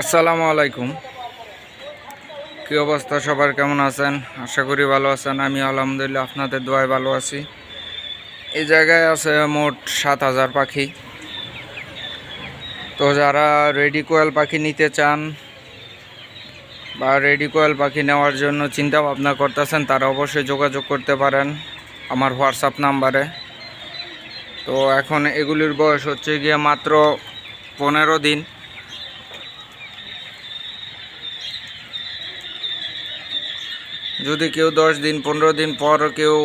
আসসালামু আলাইকুম। কি অবস্থা? সবার কেমন আছেন? আশা করি ভালো আছেন। আমি আলহামদুলিল্লাহ আপনাদের দোয়ায় ভালো আছি। এই জায়গায় আছে মোট সাত হাজার পাখি। তো যারা রেডি কোয়েল পাখি নিতে চান বা রেডি কোয়েল পাখি নেওয়ার জন্য চিন্তা ভাবনা করতেছেন, তারা অবশ্যই যোগাযোগ করতে পারেন আমার হোয়াটসঅ্যাপ নাম্বারে। তো এখন এগুলির বয়স হচ্ছে গিয়ে মাত্র পনেরো দিন। যদি কেউ দশ দিন, পনেরো দিন পর কেউ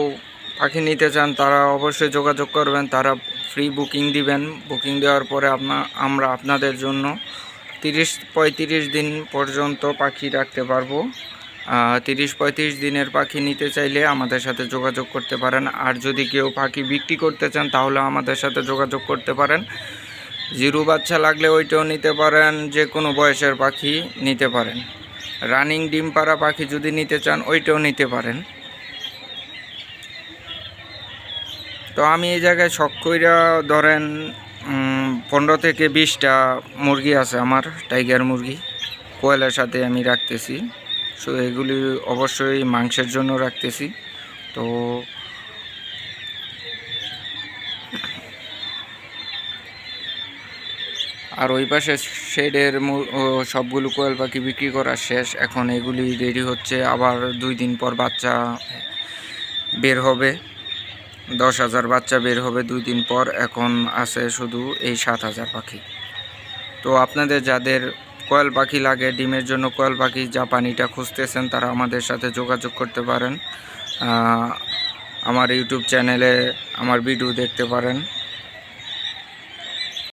পাখি নিতে চান, তারা অবশ্যই যোগাযোগ করবেন। তারা ফ্রি বুকিং দিবেন। বুকিং দেওয়ার পরে আপনা আমরা আপনাদের জন্য তিরিশ পঁয়ত্রিশ দিন পর্যন্ত পাখি রাখতে পারব। তিরিশ পঁয়ত্রিশ দিনের পাখি নিতে চাইলে আমাদের সাথে যোগাযোগ করতে পারেন। আর যদি কেউ পাখি বিক্রি করতে চান, তাহলে আমাদের সাথে যোগাযোগ করতে পারেন। জিরু বাচ্চা লাগলে ওইটাও নিতে পারেন। যে কোনো বয়সের পাখি নিতে পারেন। রানিং ডিম পাড়া পাখি যদি নিতে চান, ওইটাও নিতে পারেন। তো আমি এই জায়গায় শখ কইরা ধরেন পনেরো থেকে বিশটা মুরগি আছে আমার, টাইগার মুরগি। কোয়েলের সাথে আমি রাখতেছি। সো এগুলি অবশ্যই মাংসের জন্য রাখতেছি। তো আর ওই পাশে শেডের সবগুলো কোয়েল পাখি বিক্রি করা শেষ। এখন এগুলি রেডি হচ্ছে। আবার দুই দিন পর বাচ্চা বের হবে। দশ হাজার বাচ্চা বের হবে দুই দিন পর। এখন আছে শুধু এই সাত হাজার পাখি। তো আপনাদের যাদের কোয়েল পাখি লাগে, ডিমের জন্য কোয়েল পাখি জাপানিটা খুঁজতেছেন, তারা আমাদের সাথে যোগাযোগ করতে পারেন। আমার ইউটিউব চ্যানেলে আমার ভিডিও দেখতে পারেন।